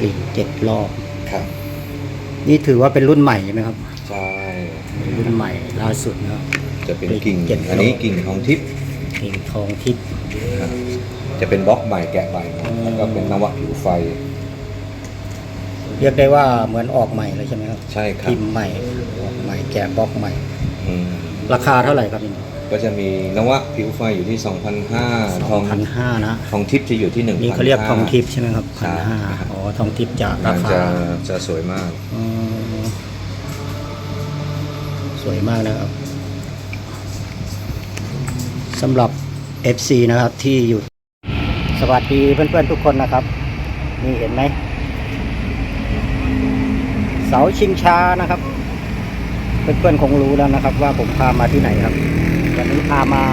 กลิ่งเจ็ดรอบ ครับ นี่ถือว่าเป็นรุ่นใหม่ใช่ไหมครับ ใช่ รุ่นใหม่ล่าสุดนะครับ จะเป็นกิ่ง เจ็ดอันนี้กิ่งทองทิพย์กลิ่งทองทิพย์ ครับจะเป็นบล็อกใหม่แกะใหม่ครับแล้วก็เป็นนวะผิวไฟ เรียกได้ว่าเหมือนออกใหม่เลยใช่ไหมครับใช่ครับพิมพ์ใหม่ออกใหม่แกะบล็อกใหม่ อืมราคาเท่าไหร่ครับพี่ ก็จะมีนวะผิวไฟอยู่ที่2,500ทองพันห้านะทองทิพย์จะอยู่ที่1,000นี่เขาเรียกทองทิพย์ใช่ไหมครับใช่พันห้าอ๋อทองทิพย์จะรามันคาจะจะสวยมากอืมสวยมากนะครับสำหรับ FC นะครับที่อยู่ สวัสดีเพื่อนๆทุกคนนะครับ นี่เห็นไหมเสาชิงช้านะครับ เพื่อนๆคงรู้แล้วนะครับ ว่าผมพามาที่ไหนครับ วันนี้พามา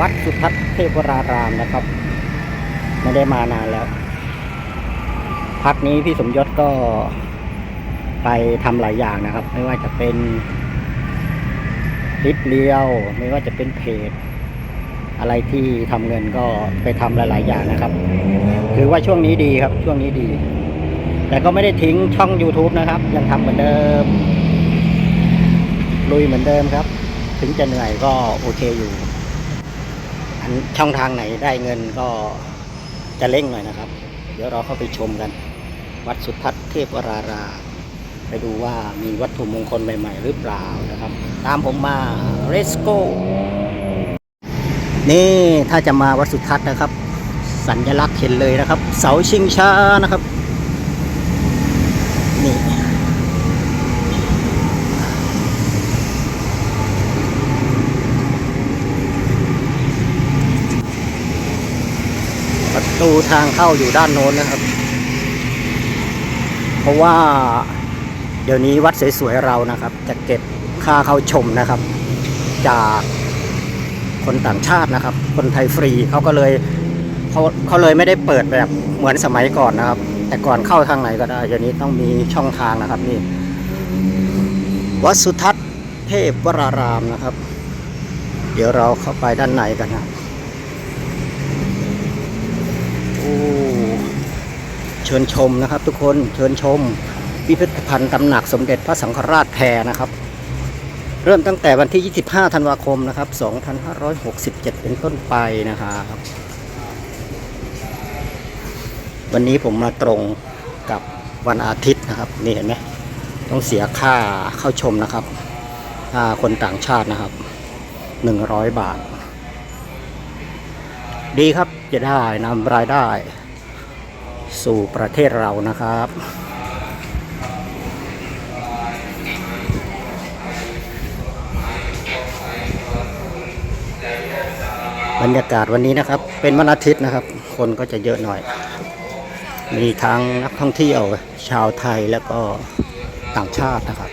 วัดสุทัศน์เทพวรารามนะครับ ไม่ได้มานานแล้ว พักนี้พี่สมยศก็ไปทำหลายอย่างนะครับ ไม่ว่าจะเป็นคลิปเลี้ยว ไม่ว่าจะเป็นเพจ อะไรที่ทำเงินก็ไปทำหลาย ๆ อย่างนะครับถือว่าช่วงนี้ดีครับ ช่วงนี้ดี แต่ก็ไม่ได้ทิ้งช่อง YouTube นะครับ ยังทำเหมือนเดิมลุยเหมือนเดิมครับ ถึงจะเหนื่อยก็โอเคอยู่ันช่องทางไหนได้เงินก็จะเร่งหน่อยนะครับ เดี๋ยวเราเข้าไปชมกัน วัดสุทัศน์เทพวรารา ไปดูว่ามีวัตถุมงคลใหม่ ๆ หรือเปล่านะครับ ตามผมมา let's go นี่ถ้าจะมาวัดสุทัศน์นะครับ สัญลักษณ์เห็นเลยนะครับ เสาชิงช้านะครับ นี่ ตูทางเข้าอยู่ด้านโน้นนะครับ เพราะว่าเดี๋ยวนี้วัดสวยๆเรานะครับ จะเก็บค่าเข้าชมนะครับ จากคนต่างชาตินะครับ คนไทยฟรีเขาก็เลยเขาเขาเลยไม่ได้เปิดแบบเหมือนสมัยก่อนนะครับ แต่ก่อนเข้าทางไหนก็ได้เดี๋ยวนี้ต้องมีช่องทางนะครับนี่วัดสุทัศน์เทพวรารามนะครับ เดี๋ยวเราเข้าไปด้านในกันนะ โอ้ เชิญชมนะครับ ทุกคนเชิญชมพิพิธภัณฑ์ตำหนักสมเด็จพระสังฆราชแพรนะครับ เริ่มตั้งแต่วันที่ 25 ธันวาคมนะครับ 2567 เป็นต้นไปนะครับ วันนี้ผมมาตรงกับวันอาทิตย์นะครับ นี่เห็นไหมต้องเสียค่าเข้าชมนะครับค่าคนต่างชาตินะครับ 100 บาท ดีครับจะได้นำรายได้ สู่ประเทศเรานะครับ บรรยากาศวันนี้นะครับ เป็นวันอาทิตย์นะครับ คนก็จะเยอะหน่อย มีทั้งนักท่องเที่ยวชาวไทยแล้วก็ต่างชาตินะครับ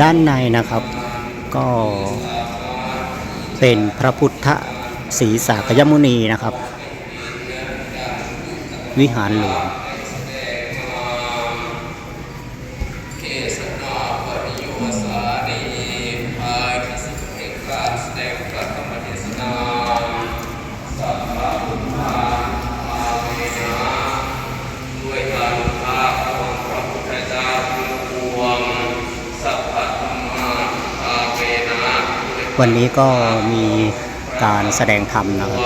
ด้านในนะครับ ก็เป็นพระพุทธศรีสากยมุนีนะครับ วิหารหลวง วันนี้ก็มีการแสดงธรรมนะครับ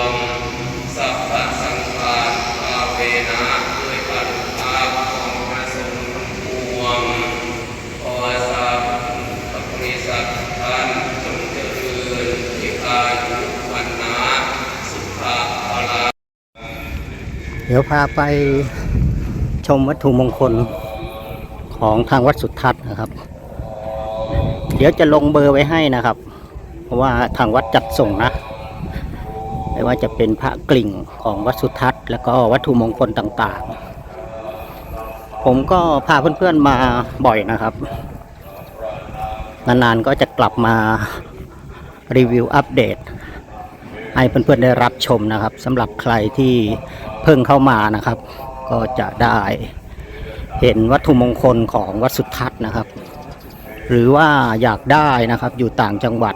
เดี๋ยวพาไปชมวัตถุมงคลของทางวัดสุทัศน์นะครับ เดี๋ยวจะลงเบอร์ไว้ให้นะครับ เพราะว่าทางวัดจัดส่งนะไม่ว่าจะเป็นพระกลิ่งของวัดสุทัศน์ แล้วก็วัตถุมงคลต่างๆ ผมก็พาเพื่อนๆมาบ่อยนะครับ นานๆก็จะกลับมารีวิวอัปเดต ให้เพื่อนๆได้รับชมนะครับสำหรับใครที่เพิ่งเข้ามานะครับ ก็จะได้เห็นวัตถุมงคลของวัดสุทัศน์นะครับ หรือว่าอยากได้นะครับอยู่ต่างจังหวัด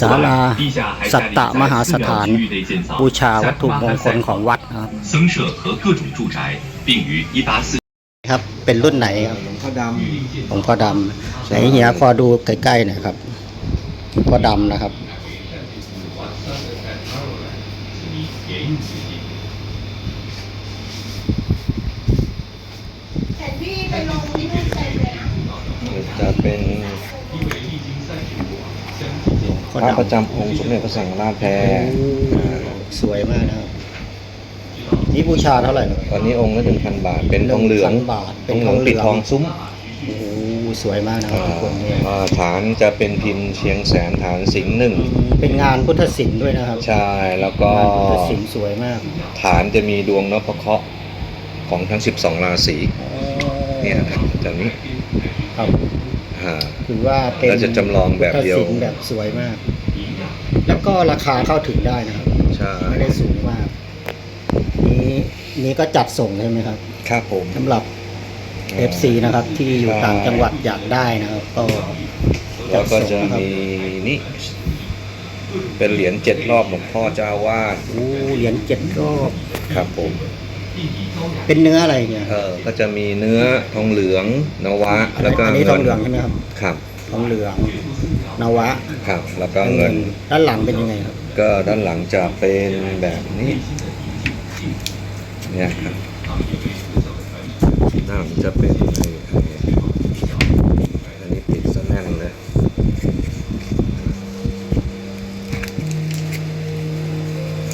ศาลาสัตตมหาสถาน บูชาวัตถุมงคลของวัดครับ เป็นรุ่นไหนครับหลวงพ่อดำหอดำไหนเฮียขอดูใกล้ๆหน่อยครับหพ่อดำนะครับ ระดำประจำองค์สมเด็จพระสังฆราชแพรสวยมากนะครับนี่บูชาเท่าไหร่ครับตอนนี้องค์ละหนึ่งพันบาท เป็นทองเหลือง1,000บาทเป็ทนองเหลืองทองเหลืองปิดทองซุ้มโอ้โหสวยมากนะครับทุกคนเนี่ยอ่าฐานจะเป็นพิมพ์เชียงแสนฐานสิงห์หนึ่งเป็นงานพุทธศิลป์ด้วยนะครับ ใช่แล้วก็งานพุทธศิลป์สวยมาก ฐานจะมีดวงนพเคราะห์ของทั้ง 12 ราศีเนี่ยนะครับจากนี้ครับอ่า ถือว่าเป็นแล้วจะจำลองแบบเดียวพุทธศิลป์แบบสวยมาก แล้วก็ราคาเข้าถึงได้นะครับใช่ไม่ได้สูงมาก นี้นี้ก็จัดส่งใช่ไหมครับครับผมสำหรับ FC นะครับ ที่อยู่ต่างจังหวัดอยากได้นะครับ ก็แล้วก็จะส่งนะครับมีนี่เป็นเหรียญเจ็ดรอบหลวงพ่อเจ้าอาวาดโอ้เหรียญเจ็ดรอบ ครับผม เป็นเนื้ออะไรเนี่ยเออก็จะมีเนื้อทองเหลืองนวะอันแล้วนี้ก็อันนี้ทองเหลืองใช่ไหมครับครับ ทองเหลืองนวะครับ แล้วก็เงินด้านหลังเป็นยังไงครับ ก็ด้านหลังจะเป็นแบบนี้เนี่ยครับด้านหลังจะเป็นไอ้อันนี้อันนี้ปิดซะแน่นเลย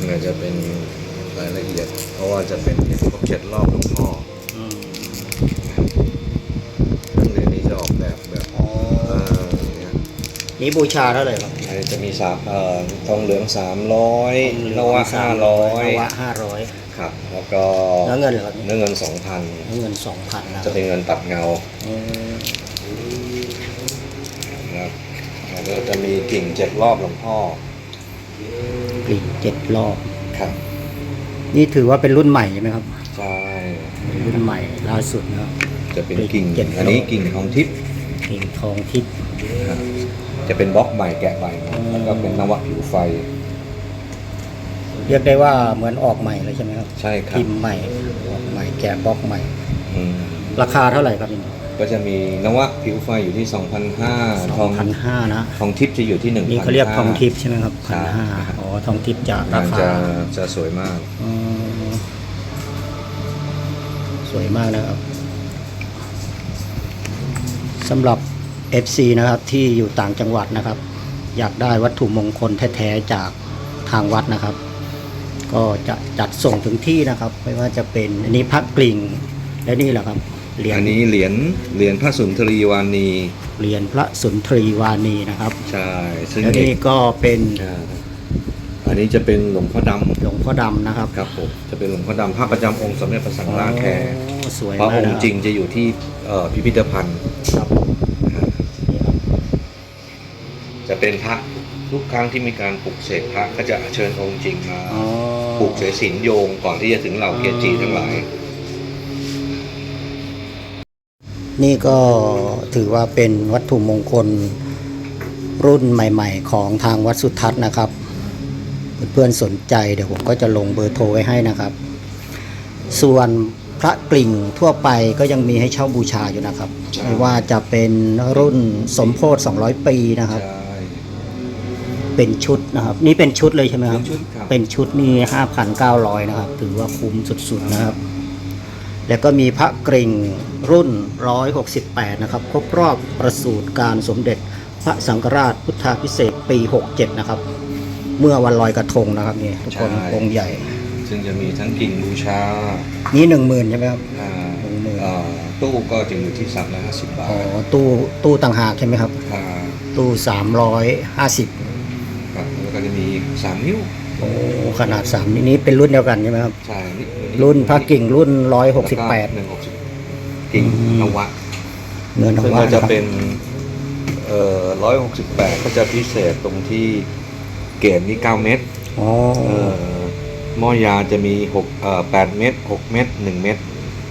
เนี่ยจะเป็นรายละเอียด เพราะ ว่าจะเป็นเห็นพวกเจ็ดรอบหลวงพ่อซึ่งเหรียญนี้จะออกแบบแบบอ๋อเอ่อเนี่ยนี่บูชาเท่าไหร่ครับอันนี้จะมีสามเอ่อทองเหลืองสามร้อยนวะห้าร้อยนวะห้าร้อยครับ แล้วก็แล้วเงินเหรอครับเนื้อเงินสองพันเงินสองพันนะคจะรับเป็นเงินตัดเงาอืมนะครับแล้วก็จะมีกิ่งเจ็ดรอบหลวงพ่อกลิ่นเจ็ดรอบครับ นี่ถือว่าเป็นรุ่นใหม่ใช่ไหมครับ ใช่รุ่นใหม่ล่าสุดนะครับ จะเป็นกิ่ง เจ็ดรอบอันนี้กิ่งทองทิพย์กิ่งทองทิพย์ ครับจะเป็นบล็อกใหม่แกะใหม่มาแล้วก็เป็นนวะผิวไฟ เรียกได้ว่าเหมือนออกใหม่เลยใช่ไหมครับใช่ครับพิมพ์ใหม่ออกใหม่แกะบล็อกใหม่ อืมราคาเท่าไหร่ครับนี่ ก็จะมีนวะผิวไฟอยู่ที่2,500สทอองงพันห้านะทองทิพย์จะอยู่ที่1,000นี่เขาเรียกทองทิพย์ใช่ไหมครับใช่พันห้าอ๋อทองทิพย์จะรางานคาจะจะสวยมากอืมสวยมากนะครับสำหรับ FC นะครับที่อยู่ต่างจังหวัดนะครับ อยากได้วัตถุมงคลแท้ๆจากทางวัดนะครับ ก็จะจัดส่งถึงที่นะครับ ไม่ว่าจะเป็นอันนี้พระกลิ่งและนี่แหละครับ เหรียญอันนี้เหรียญเหรียญพระสุนทรีวานี เหรียญพระสุนทรีวานีนะครับใช่ซึ่งและนี่ก็เป็นอ่าอันนี้จะเป็นหลวงพ่อดหลวงพ่อดำนะครับำครับผมจะเป็นหลวงพ่อดำพระประจำองค์สมเด็จพระสังฆราชแพรโอ้สวยพระมากองนะค์จริงจะอยู่ที่เอ่อพิพิธภัณฑ์ครับนี่ครับจะเป็นพระทุกครั้งที่มีการปลุกเสกพระก็จะเชิญองค์จริงมาอ๋อ ปลุกเสกสินโยงก่อนที่จะถึงเหล่าเกจิทั้งหลาย นี่ก็ถือว่าเป็นวัตถุมงคลรุ่นใหม่ๆ ของทางวัดสุทัศน์นะครับ เพื่อนๆสนใจเดี๋ยวผมก็จะลงเบอร์โทรไว้ให้นะครับ ส่วนพระกลิ่งทั่วไปก็ยังมีให้เช่าบูชาอยู่นะครับใช่ไม่ว่าจะเป็นรุ่นสมโพธิ200 ปีนะครับ ใช่เป็นชุดนะครับ นี่เป็นชุดเลยใช่ไหมครับเป็นชุดครับ เป็นชุดนี่5,900 นะครับ ถือว่าคุ้มสุดๆนะครับ แล้วก็มีพระกริ่งรุ่น 168 นะครับ ครบรอบประสูติการสมเด็จพระสังฆราชพุทธาพิเศษกปี 67 นะครับ เมื่อวันลอยกระทงนะครับนี่ทุกคนใช่ องค์ใหญ่ ซึ่งจะมีทั้งกิ่งบูชานี่หนึ่งหมื่นใช่ไหมครับ อ่าหนึ่งหมื่นเอ่อตู้ก็จะอยู่ที่ 350 บาทอ๋อ ตู้ตู้ต่างหากใช่ไหมครับ อ่าตู้สามร้อยห้าสิบครับแล้วก็จะมีอีก3นิ้วโอ้ขนาดสามนี้เป็นรุ่นเดียวกันใช่ไหมครับ ใช่นี่รุ่นพระกิ่งรุ่นร้อยหกสิบแปดหนึ่งหกสิบกิ่งอืมนวะเงินของซึ่งว่าก็จะนะครับเป็นเอ่อร้อยหกสิบแปดก็จะพิเศษตรงที่เกณฑ์นี่เก้าเมตรอ๋อเอ่อหม้อยาจะมีหกเอ่อแปดเมตรหกเมตรหนึ่งเมตร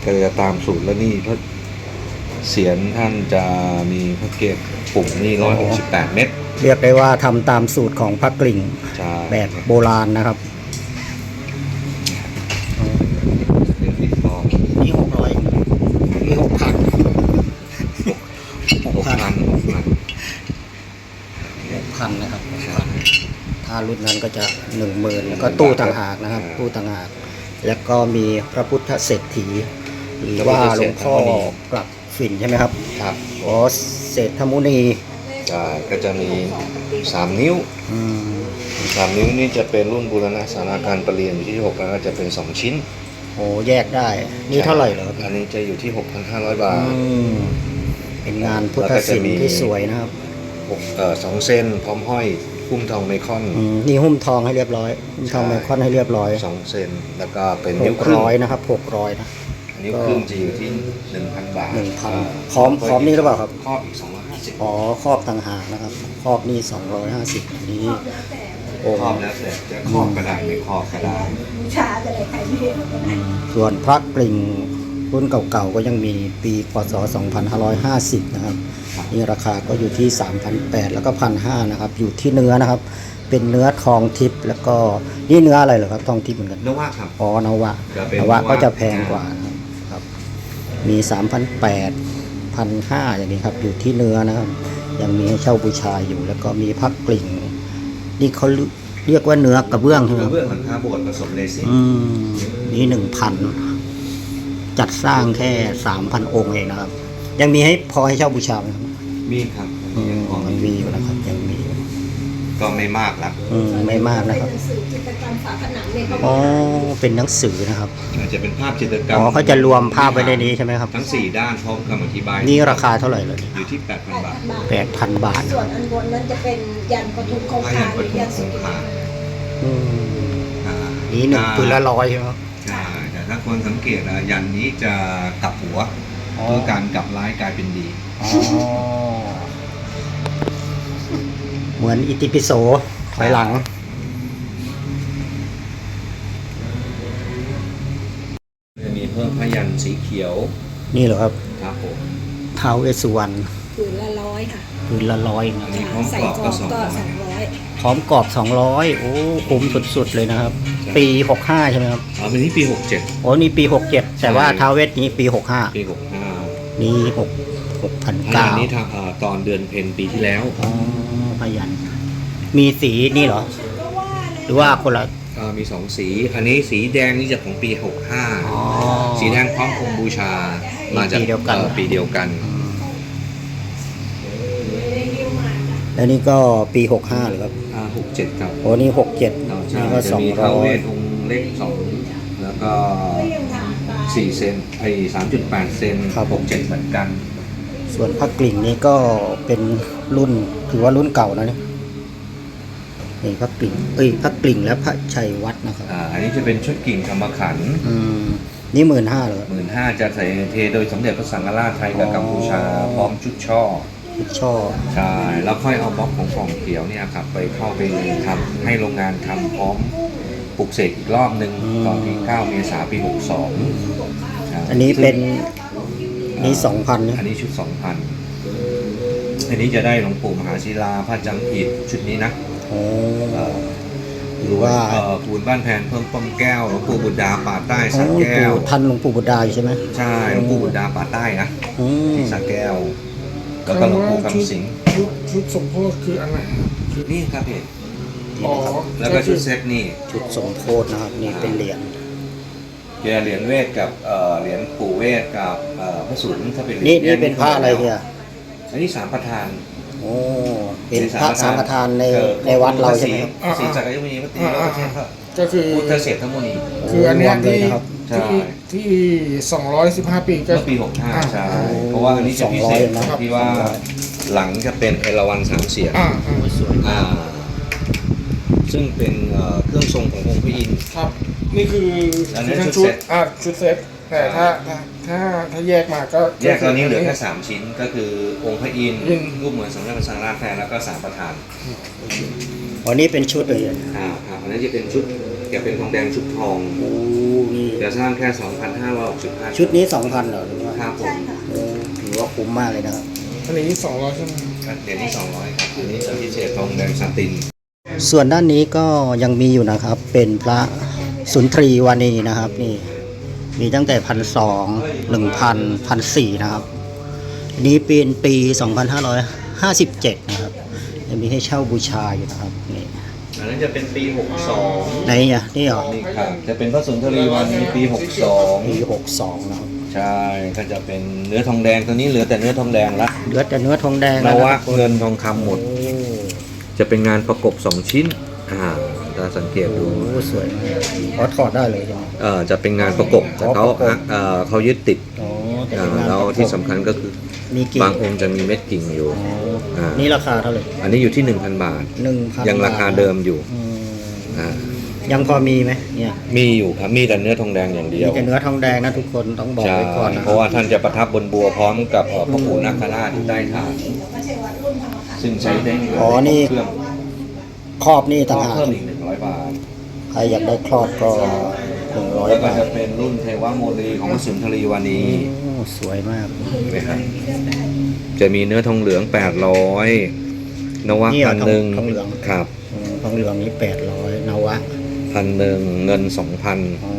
ก็จะตามสูตรแล้วนี่พระเสียนท่านจะมีพระเกศปุ่มนี่ร้อยหกสิบแปดเมตร เรียกได้ว่าทำตามสูตรของพระกลิ่งใช่แบบโบราณนะครับเป็นปิดทองนี่หกร้อยนี่หกพันหหกกพันพันหกพันหกพันนะครับถ้ารุ่นนั้นก็จะหนึ่งหมื่นแล้วก็ตู้ต่างหากนะครับ ตู้ต่างหาก แล้วก็มีพระพุทธเศรษฐีหรือว่าหลวงพ่อกลับฝิ่นใช่ไหมครับครับอ๋อเศรษฐมุนี ใช่ก็จะมีสามนิ้วอืมสามนิ้วนี่จะเป็นรุ่นบูรณะสาราการประเรียนอยู่ที่หกแล้วก็จะเป็นสองชิ้นโอ้แยกได้ นี่เท่าไหร่เหรอครับอันนี้จะอยู่ที่6,500บาท อืมเป็นงานพุทธศิลป์ที่สวยนะครับหกเอ่อสองเส้นพร้อมห้อยพุ่มทองไมคอนอืมนี่หุ้มทองให้เรียบร้อยหุ้มทองใช่ไมคอนให้เรียบร้อยสองเส้นแล้วก็เป็นหนิ้วกครึ่งร้อยนะครับหกร้อยนะ นิ้วครึ่งจะอยู่ที่1,000บาทหนึ่งพันอ่าพร้อมพร้อมนี่หรือเปล่าครับ ครอบอีก250อ๋อ ครอบต่างหากนะครับ ครอบนี่สองร้อยห้าสิบอันนี้โอ้ครอบแล้วแต่จะครอบก็ได้ไม่ครอบก็ได้ชาจะได้ใครไม่รู้อืมส่วนพระกลิ่งรุ่นเก่าๆก็ยังมีปีพศ2550 นะครับนี่ราคาก็อยู่ที่ 3,800 แล้วก็ 1,500 นะครับ อยู่ที่เนื้อนะครับ เป็นเนื้อทองทิพย์แล้วก็นี่เนื้ออะไรเหรอครับทองทิพย์เหมือนกันนว่าครับ อ๋อนวะจะเป็นนวะนวะก็จะแพงกว่านะครับครับมี 3 0 0 8 1,500อย่างนี้ครับ อยู่ที่เนื้อนะครับ ยังมีให้เช่าบูชาอยู่ แล้วก็มีพักกลิ่ง นี่เขาเรียกว่าเนื้อกระเบื้องใช่ไหมกคระรับเบื้องหลังคาโบสถ์ผสมเลซินอืมนี่หนึ่งพันจัดสร้างแค่สามพันองค์เองนะครับ ยังมีให้พอให้เช่าบูชาไหมครับมีครับอืมยังพอยังมีอยู่นะครับยังมีอยู่ ก็ไม่มากละอืมไม่มากนะครับ เป็นหนังสือจิตรกรรมฝาผนังเนี่ยเขาบอ๋อ อกเป็นหนังสือนะครับ อาจจะเป็นภาพจิตรกรรมอ๋อเขาจะรวมภาพไว้ในนี้ใช่ไหมครับ ทั้ง 4 ด้านพร้อมคำอธิบายนี่ราคาเท่าไหร่เลยอยู่ที่ 8,000 บาท แปดพันบาทส่วนอันบนนั้นจะเป็นยันปทุมคงพคายัญหรือยันปสุทุมกิคงคาอืมอ่านี่หนึ่งปืนละร้อยใช่ไหมครับใช่แต่ถ้าคนสังเกตนะยันนี้จะกลับหัวอ๋อคือการกลับร้ายกลายเป็นดี อ๋อ เหมือนอิติปิโสถอยหลัง จะมีเพิ่มพยัญชนะสีเขียวนี่เหรอครับครับผมเท้าเอสุวรรณผืนละร้อยค่ะผืนละร้อยนะขพร้อมกรอบก็สองร้อยพร้อมกรอบสองร้อยโอ้คุ้มสุดๆเลยนะครับ ปีหกห้าใช่ไหมครับอ๋อเป็นนี่ปีหกเจ็ดโอ้นี่ปีหกเจ็ดแต่ว่าเท้าเวสนี้ปีหกห้าปีหกห้านี่6 6 0 อันเก้0 ทางเอ่อตอนเดือนเพนปีที่แล้ว 0 ผ้ยัน มีสีนี่เหรอ หรือว่าคนละมีสองสี อันนี้สีแดงนี่จะของปีหกห้าสีแดงพร้อมองบูชา มาจากปีเดียวกัน แล้วนี่ก็ปีหกห้าหรือครับอ่า67 ครับโอ้นี่หกเจ็ดนี่ก็จะสองมีร้ท้าวอเวยองเล็กสองแล้วก็สี่เซนไดแปดเซนหกเจ็ดเหมือนกัน ส่วนพระกลิ่งนี้ก็เป็น รุ่น ถือว่ารุ่นเก่านะเนี่ยนี่พระกลิ่งเอ้ยพระกลิ่งและพระชัยวัดนะครับอ่าอันนี้จะเป็นชุดกิ่งธรรมขันธ์อืมนี่หมื่นห้าเลยหมื่นห้าจะใส่เทโดยสมเด็จพระสังฆราชไทยกับอ๋อ กัมพูชาพร้อมชุดช่อพิชช่อใช่แล้วค่อยเอาบล็อกของฟองเขียวเนี่ยครับไปเข้าไปทำให้โรงงานทำพร้อมปลุกเสกอีกรอบหนึ่งตอนที่ 9 เมษายนปี 62ครับอันนี้เป็นนี่สองพันเนี่ยอันนี้ชุด 2,000 อันนี้จะได้หลวงปู่มหาศิลาพระจำอิฐชุดนี้นะโอ้เอ่อหรือว่าเอ่อปูนบ้านแพนเพิ่มป้อมแก้วหลวงปู่บุตรดาป่าใต้ขอสระงหลวงแก้ปู่วทันหลวงปู่บุตรดาอยู่ใช่ไหมใช่หลวงปู่บุตรดาป่าใต้นะอืมที่สระแก้วแล้วก็หลวงปู่คำสิงห์ชุดชุดสมโพธิคืออันไหนครับคือนี่ครับเห็นอ๋อแล้วก็ชุดเซตนี่ ชุดสมโพธนะครับนี่เป็นเหรียญเจอเหรียญเวทกับเอ่อเหรียญปู่เวทกับเอ่อพระสุนถ้าเป็นหรียญนี่นี่เป็นพระอะไรเนี่ย อันนี้สามประธาน โอ้เป็นพระสังฆทานในออในวัดเราใช่ไหมครับ ศรีสักยมุนีพระตรีแล้วก็เช่นพระก็คือพุทธเศรษฐมุนี คืออันเนี้ยรวมเลยที่นะครับใช่ใช่ ที่ที่สองร้อยสิบห้าปีก็ เมื่อปี 65 ใช่เพราะว่าอันนี้จะพิเศษ200นะที่ว่าหลังจะเป็นเอราวันสามเสียงอ่าอ่าสวยอ่าซึ่งเป็นเอ่อเครื่องทรงขององค์พระอินทร์ ครับ นี่คืออันนี้ทั้งชุชุดดเซ็ต อ่าชุดเซ็ตแต่ถ้าถ้า ถ้าถ้าแยกมาก็แยกตอนนี้เหลือแค่สามชิ้นก็คือองค์พระอินทร์อืมรูปเหมือนสมเด็จพระสังฆราชแทนแล้วก็สามประธานวันนี้เป็นชุดเลยอ่าครับอันนั้นจะเป็นชุดจะเป็นทองแดงชุดทองโอ้นี่จะสร้างแค่2,565ชุดนี้สองพันเหรอหรือว่าครับผมโอ้ถือว่าคุ้มมากเลยนะครับอันนี้สองร้อยใช่ไหมเดี๋ยวนี้200ครับอันนี้จะพิเศษทองแดงซาติน ส่วนด้านนี้ก็ยังมีอยู่นะครับ เป็นพระสุนทรีวานีนะครับนี่ มีตั้งแต่พันสองหนึ่งพันพันสี่นะครับอันนี้เป็นปี2557นะครับยังมีให้เช่าบูชาอยู่นะครับนี่อันนั้นจะเป็นปี 62ไหนอะนี่เหรอนี่ครับจะเป็นพระสุนทรีวานีปีปี 62 62นะครับใช่ก็จะเป็นเนื้อทองแดงตัวนี้เหลือแต่เนื้อทองแดงละเหลือแต่เนื้อทองแดงนแล้ววะนะทุกคนเงินทองคำหมดโอ้จะเป็นงานประกบ2ชิ้นอ่าถ้า สังเกตดูโหสวยมากอ๋อถอดได้เลยใช่ไหม เอ่อจะเป็นงานประกบแต่อ๋อเขาประกบ เอ่อเขายึดติดอ๋อแต่อ่าเป็นงานแล้วประกบที่สำคัญก็คือมีกี่บางองค์จะมีเม็ดกิ่งอยู่ อ๋ออ่านี่ราคาเท่าไหร่อันนี้อยู่ที่ 1,000 บาท หนึ่งพันยังราคาเดิมอยู่อืมอ่ายังพอมีไหมเนี่ยมีอยู่ครับมีแต่เนื้อทองแดงอย่างเดีมียวแต่เนื้อทองแดงนะทุกคนต้องบอกใช่ไว้ก่อนนะเพราะว่าท่านจะประทับบนบัวพร้อมกับเอ่อพ่อปู่นาคราชที่ใต้ฐานซึ่งใช้ได้อ๋อนี่เครื่องครอบนี่ก็ต่างหากเพิ่มอีกหนึ่งร้ อยบาทใครอยากได้ครอบก็หนึ่งร้อยแล้วก็บาทจะเป็นรุ่นเทวโมลีของพระสุนทรีวานีโอ้สวยมาก เห็นไหมครับจะมีเนื้อทองเหลือง 800นวะนี่เหรพัอนทองหนึ่งทองเหลือง ครับอืมทองเหลืองนี้แปดร้อยนวะพันหนึ่งเงินสองพันอ๋อ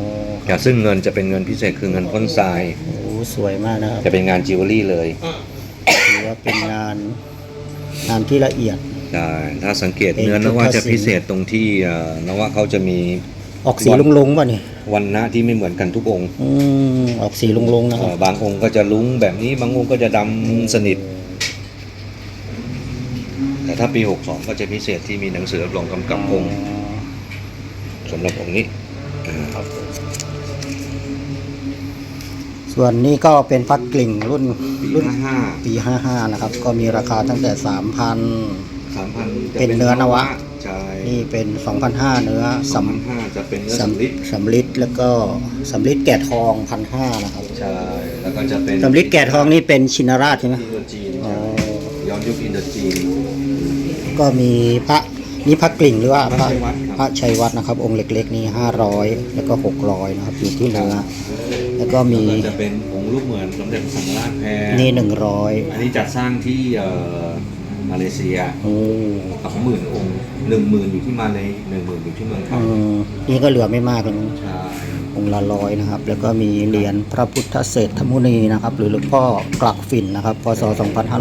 แต่ซึ่งเงินจะเป็นเงินพิเศษคือเงินพ่นทราย โอ้สวยมากนะครับจะเป็นงานจิวเวลรี่เลย ถือว่าเป็นงานงานที่ละเอียด ใช่ถ้าสังเกตเป็นเนื้อนพุทธวะจะศิลป์พิเศษตรงที่เอ่อนวะเขาจะมีออกสีวันลุงๆป่ะนี่วันนะที่ไม่เหมือนกันทุกองค์อืมออกสีลุงๆนะคเอ่รับอบางองค์ก็จะลุ้งแบบนี้ บางองค์ก็จะดำสนิท แต่ถ้าปี 62 ก็จะพิเศษที่มีหนังสือรับรองกำกับองค์สำหรับองค์นี้อ่าส่วนนี้ก็เป็นพักกลิ่งรุ่นปีรุ่น55ปี55นะครับ ก็มีราคาตั้งแต่ 3,000 3,000จะเป็นเนื้อนวะ ใช่นี่เป็น2,500เนื้อสำ2,500จะเป็นเนื้อสำสำลิดสำลิดแล้วก็สำลิดแกะทอง1,500นะครับใช่แล้วก็จะเป็นสำลิดแกะทองนี่เป็นชินราชใช่ไหมอินโดจีนอ๋อย้อนยุคอินโดจีน ก็มีพระนี่พระกลิ่งหรือว่าพระพระชัยวัฒน์ครับพระ ชัยวัฒน์นะครับ องค์เล็ก ๆ นี่500 แล้วก็ 600นะครับอยู่ที่เนื้อแล้วก็มีแล้วก็จะเป็นองค์รูปเหมือนสมเด็จพระสังฆราชแพรนี่อัน100นี้จัดสร้างที่เอ่อ มาเลเซียโอ้สองหมื่นองค์หนึ่งหมื่นอยู่ที่มาเลยหนึ่งหมื่นอยู่ที่เมืองไทอืยมนี่ก็เหลือไม่มากเลยนะใช่องค์ละร้อยนะครับ แล้วก็มีเหรียญพระพุทธเศรษฐมุนีนะครับ หรือหลวงพ่อกลักฝิ่นนะครับพศ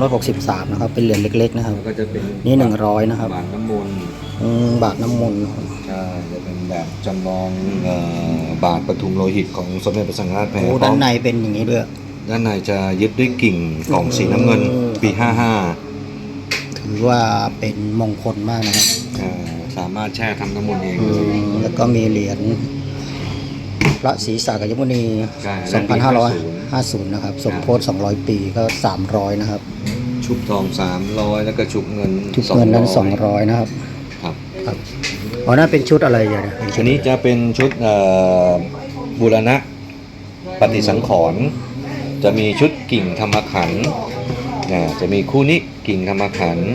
2563นะครับ เป็นเหรียญเล็กๆนะครับ แล้วก็จะเป็นนี่100นะครับ บาทน้ำมนต์อืมบาทน้ำมนต์นะครับใช่จะเป็นแบบจำลองเอ่อบาทปทุมโลหิตของสมเด็จพระสังฆราชแพรโอ้ด้านในเป็นอย่างนี้ด้วย ด้านในจะยึดด้วยกิ่งกล่องสีน้ำเงินอืมปี ถือว่าเป็นมงคลมากนะครับ55อ่าสามารถแช่ทำน้ำมนต์เองอืมแล้วก็มีเหรียญพระศรีสากยมุนี ใช่และปี2550 นะครับ สมโพธิ200 ปีก็ 300 นะครับ ชุบทอง300แล้วก็ชุบเงินทุกเงินนั้น 200 200 นะครับ ครับครับอ๋อนั่นเป็นชุดอะไรอย่างเงี้ยเป็นชุอัดนนี้จะเป็นชุดเอ่อบูรณะปฏิสังขรณ์จะมีชุดกิ่งธรรมขันธ์ อ่าจะมีคู่นี้กิ่งธรรมขันธ์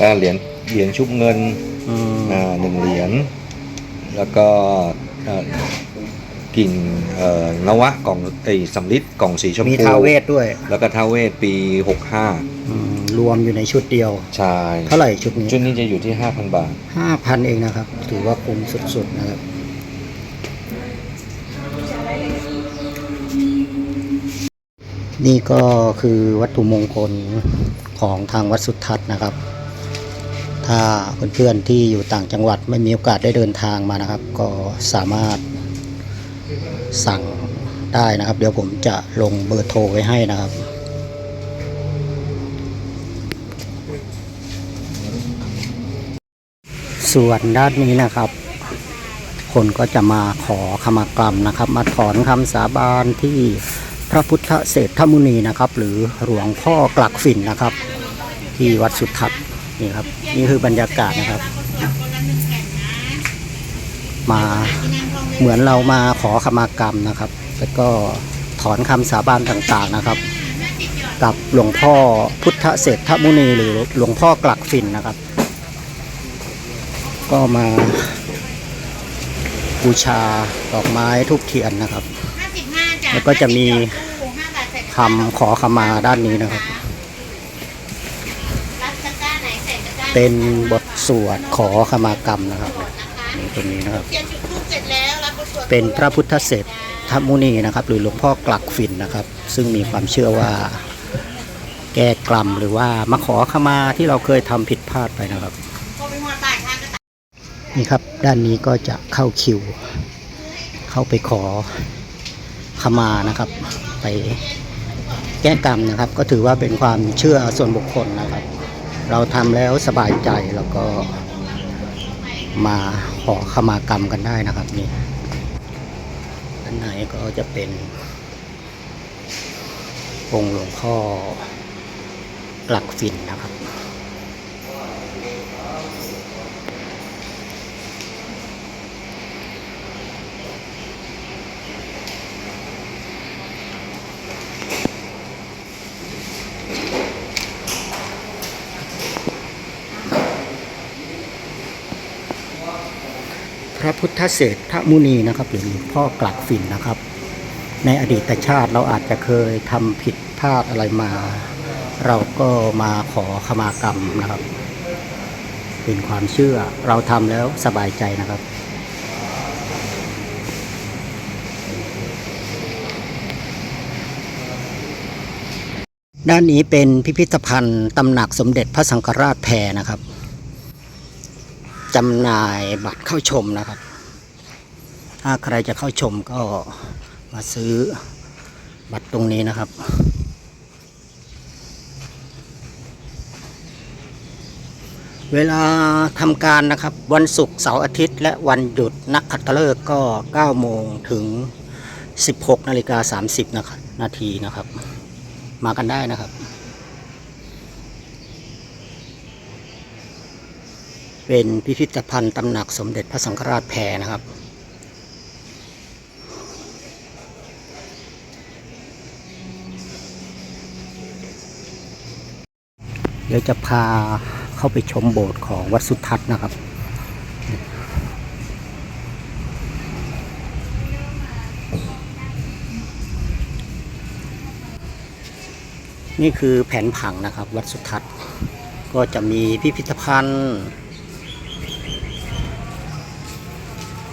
อ่าเหรียญเหรียญชุบเงินอืมอ่าหนึ่งเหรียญแล้วก็เอ่อกิ่งเอ่อนวะกล่องไอ้สำลิดกล่องสีชมมีพูท้าวเวทด้วยแล้วก็ท้าวเวทปีอืมรวมอยู่ในชุดเดียว65ใช่เท่าไหร่ชุดนี้ชุดนี้จะอยู่ที่ 5,000 บาท ห้าพันเองนะครับ ถือว่าคุ้มสุดๆนะครับ นี่ก็คือวัตถุมงคลของทางวัดสุทัศน์นะครับ ถ้าเพื่อนๆที่อยู่ต่างจังหวัดไม่มีโอกาสได้เดินทางมานะครับ ก็สามารถสั่งได้นะครับ เดี๋ยวผมจะลงเบอร์โทรไว้ให้นะครับ ส่วนด้านนี้นะครับ คนก็จะมาขอขมากรรมนะครับ มาถอนคำสาบานที่ พระพุทธเศรษฐมุนีนะครับ หรือหลวงพ่อกลักฝิ่นนะครับ ที่วัดสุทัศน์นี่ครับ นี่คือบรรยากาศนะครับ มาเหมือนเรามาขอขมากรรมนะครับ แล้วก็ถอนคำสาบานต่างๆนะครับ กับหลวงพ่อพุทธเศรษฐมุนีหรือหลวงพ่อกลักฝิ่นนะครับ ก็มาบูชาดอกไม้ทูบเทียนนะครับ แล้วก็จะมีคำขอขมาด้านนี้นะครับ เป็นบทสวดขอขมากรรมนะครับนี่ตรงนี้นะครับเขียนจุดทูบเสร็จแล้วรับบทสวดเป็นพระพุทธเศรษฐมุนีนะครับ หรือหลวงพ่อกลักฝิ่นนะครับ ซึ่งมีความเชื่อว่าแก้กรรมหรือว่ามาขอขมาที่เราเคยทำผิดพลาดไปนะครับพอไปหัวตายทางก็ตายนี่ครับด้านนี้ก็จะเข้าคิว เข้าไปขอ ขมานะครับ ไปแก้กรรมนะครับ ก็ถือว่าเป็นความเชื่อส่วนบุคคลนะครับ เราทำแล้วสบายใจแล้วก็มาขอขมากรรมกันได้นะครับนี่ด้านในก็จะเป็นองค์หลวงพ่อหลักฝิ่นนะครับ พุทธเศรษฐมุนีนะครับหรือหลวงพ่อกลักฝิ่นนะครับ ในอดีตชาติเราอาจจะเคยทำผิดพลาดอะไรมา เราก็มาขอขมากรรมนะครับ เป็นความเชื่อเราทำแล้วสบายใจนะครับด้านนี้เป็นพิพิธภัณฑ์ตำหนักสมเด็จพระสังฆราชแพรนะครับจำหน่ายบัตรเข้าชมนะครับ ถ้าใครจะเข้าชมก็มาซื้อบัตรตรงนี้นะครับเวลาทำการนะครับวันศุกร์เสาร์อาทิตย์ และวันหยุดนักขัตฤกษ์ก็ 9 โมงถึง 16 นาฬิกา 30นะครับนาทีนะครับ มากันได้นะครับ เป็นพิพิธภัณฑ์ตำหนักสมเด็จพระสังฆราชแพรนะครับ เดี๋ยวจะพาเข้าไปชมโบสถ์ของวัดสุทัศน์นะครับ นี่คือแผนผังนะครับ วัดสุทัศน์ก็จะมีพิพิธภัณฑ์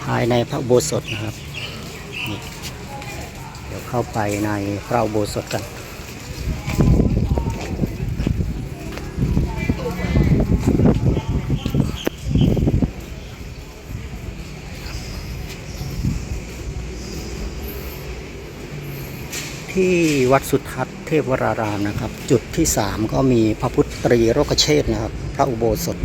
ภายในพระโบสถนะครับนี่เดี๋ยวเข้าไปในพระโบสถกัน ที่วัดสุทัศน์เทพวรารามนะครับ จุดที่สามก็มีพระพุทธตรีโรคเชษนะครับ พระอุโบสถ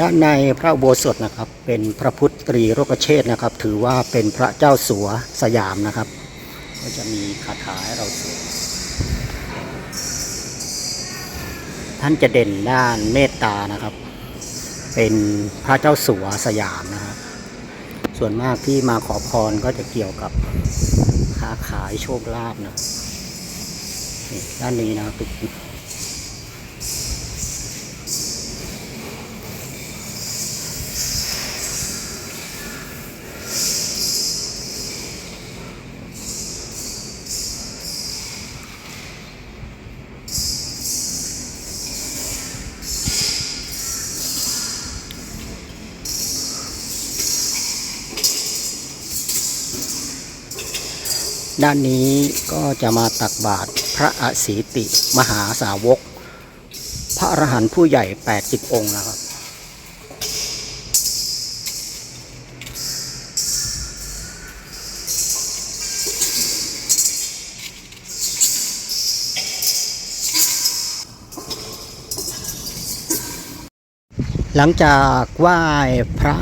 ด้านในพระโบสถนะครับ เป็นพระพุทธตรีโรคเชษฐ์นะครับ ถือว่าเป็นพระเจ้าสัวสยามนะครับ ก็จะมีคาถาให้เราสวดท่านจะเด่นด้านเมตตานะครับ เป็นพระเจ้าสัวสยามนะครับส่วนมากที่มาขอพรก็จะเกี่ยวกับค้าขายโชคลาภนะด้านนี้นะครั ด้านนี้ก็จะมาตักบาตรพระอสีติ มหาสาวก พระอรหันต์ผู้ใหญ่ 80 องค์นะครับ หลังจากไหว้พระ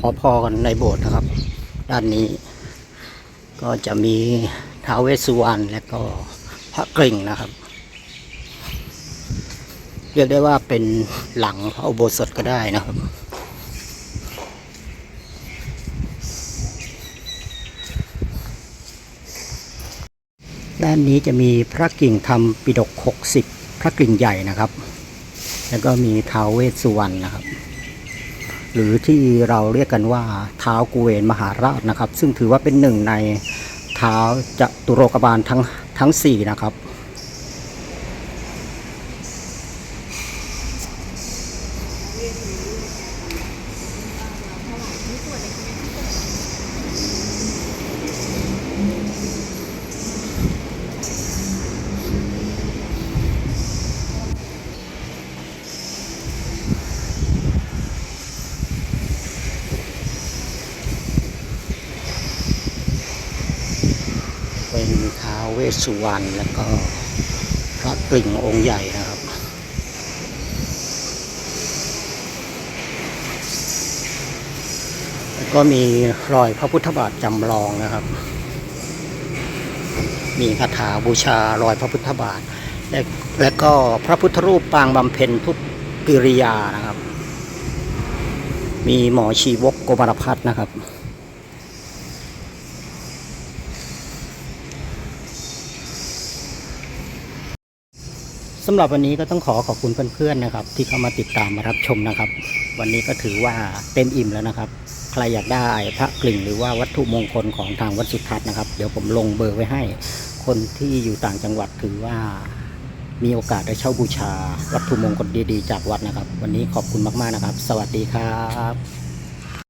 ขอพรในโบสถ์นะครับ ด้านนี้ ก็จะมีท้าวเวสสุวรรณและก็พระกริ่งนะครับ เรียกได้ว่าเป็นหลังพระอุโบสถก็ได้นะครับด้านนี้จะมีพระกิ่งธรรมปิฎก60 พระกิ่งใหญ่นะครับ แล้วก็มีท้าวเวสสุวรรณนะครับ หรือที่เราเรียกกันว่าเท้าวกุเวนมหาราชนะครับ ซึ่งถือว่าเป็นหนึ่งในเท้าวจตุโรกบาลทั้งทั้งสี่นะครับ สุวรรณแล้วก็พระกริ่งองค์ใหญ่นะครับ แล้วก็มีรอยพระพุทธบาทจำลองนะครับ มีคาถาบูชารอยพระพุทธบาท และและก็พระพุทธรูปปางบำเพ็ญทุกกิริยานะครับ มีหมอชีวกโกมารพัฒนะครับ สำหรับวันนี้ก็ต้องขอขอบคุณเพื่อนๆนะครับ ที่เข้ามาติดตามมารับชมนะครับ วันนี้ก็ถือว่าเต็มอิ่มแล้วนะครับ ใครอยากได้พระกลิ่งหรือว่าวัตถุมงคลของทางวัดสุทัศน์นะครับ เดี๋ยวผมลงเบอร์ไว้ให้ คนที่อยู่ต่างจังหวัดถือว่ามีโอกาสได้เช่าบูชา วัตถุมงคลดีๆ จากวัดนะครับ วันนี้ขอบคุณมากๆนะครับ สวัสดีครับ